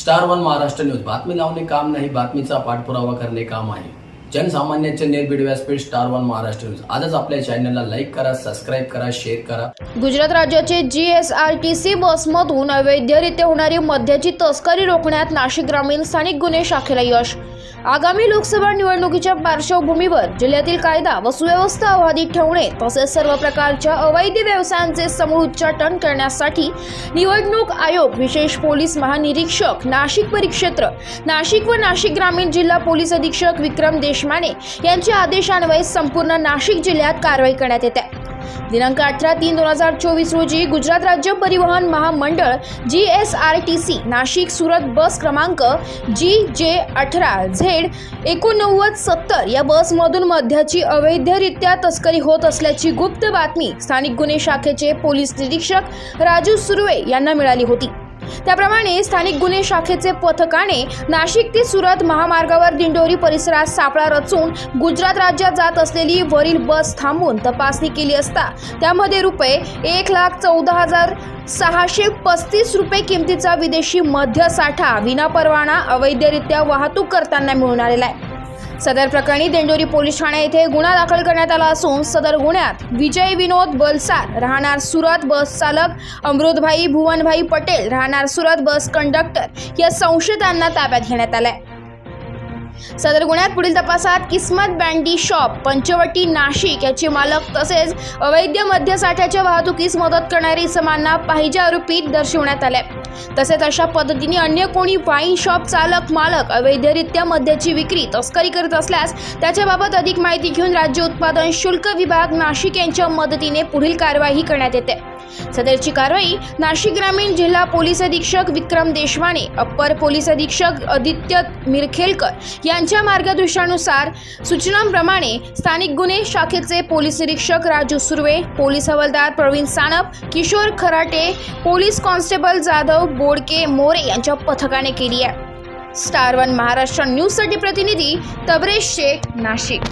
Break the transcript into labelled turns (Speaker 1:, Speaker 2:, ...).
Speaker 1: Star one Maharashtra news. बातमी लावणे काम नाही बातमीचा पाठपुरावा करणे काम आहे. जनसामान्यांचे निर्भीड व्यासपीठ स्टार वन महाराष्ट्र न्यूज. आजच आपल्या चॅनलला लाईक करा सबस्क्राईब करा शेअर करा.
Speaker 2: गुजरात राज्याचे G S R T C बसमधून अवैधरित्या होणारी मद्याची तस्करी रोखण्यात नाशिक ग्रामीण स्थानिक गुन्हे शाखेला यश. आगामी लोकसभा निवडणुकीच्या पार्श्वभूमीवर जिल्ह्यातील कायदा व सुव्यवस्था अबाधित ठेवणे तसेच सर्व प्रकारच्या अवैध व्यवसायांचे समूळ उच्चाटन करण्यासाठी निवडणूक आयोग विशेष पोलीस महानिरीक्षक नाशिक परिक्षेत्र नाशिक व नाशिक ग्रामीण जिल्हा पोलीस अधीक्षक विक्रम देश माने यांच्या आदेशान्वये संपूर्ण नाशिक जिल्ह्यात कारवाई करण्यात येते. दिनांक अठरा तीन दोन हजार चोवीस रोजी गुजरात राज्य परिवहन महामंडळ G S R T C Nashik Surat bus क्रमांक जी जे अठरा झेड एकोणनव्वद सत्तर या बसमधून मध्याची अवैधरित्या तस्करी होत असल्याची गुप्त बातमी स्थानिक गुन्हे शाखेचे पोलीस निरीक्षक राजू सुर्वे यांना मिळाली होती. त्याप्रमाणे स्थानिक गुन्हे शाखेचे पथकाने नाशिक ते सुरत महामार्गावर दिंडोरी परिसरात सापळा रचून गुजरात राज्यात जात असलेली वरील बस थांबून तपासणी केली असता त्यामध्ये रुपये एक लाख चौदा हजार सहाशे पस्तीस रुपये किमतीचा विदेशी मद्य साठा विनापरवाना अवैधरित्या वाहतूक करताना मिळून आलेला आहे. सदर प्रकरणी दिंडोरी पोलीस ठाणे येथे गुन्हा दाखल करण्यात आला असून सदर गुन्ह्यात विजय विनोद बलसार राहणार सुरत बस चालक अमृतभाई भुवनभाई पटेल राहणार सुरत बस कंडक्टर या संशयितांना ताब्यात घेण्यात आलाय. सदर गुन्ह्यात पुढील तपासात किस्मत बँडी शॉप पंचवटी नाशिक याचे मालक तसेच अवैध मद्यसाठ्याच्या वाहतुकीस मदत करणारी इसमांना पाहिजे आरोपीत दर्शवण्यात आले. तसेच अशा पद्धतीने अन्य कोणी वाईन शॉप चालक मालक अवैधरित्या मद्याची विक्री तस्करी करत असल्यास त्याच्याबाबत अधिक माहिती घेऊन राज्य उत्पादन शुल्क विभाग नाशिक यांच्या मदतीने पुढील कारवाई करण्यात येते. सदरची कारवाई नाशिक ग्रामीण जिल्हा पोलीस अधीक्षक विक्रम देशमाने अप्पर पोलीस अधीक्षक आदित्य मिरखेलकर यांच्या मार्गदर्शनानुसार सूचनांप्रमाणे स्थानिक गुन्हे शाखेचे पोलीस निरीक्षक राजू सुर्वे पोलीस हवालदार प्रवीण सानप किशोर खराटे पोलीस कॉन्स्टेबल जाधव बोडके मोरे यांच्या पथकाने केली आहे. स्टार वन महाराष्ट्र न्यूजसाठी प्रतिनिधी तबरेश शेख नाशिक.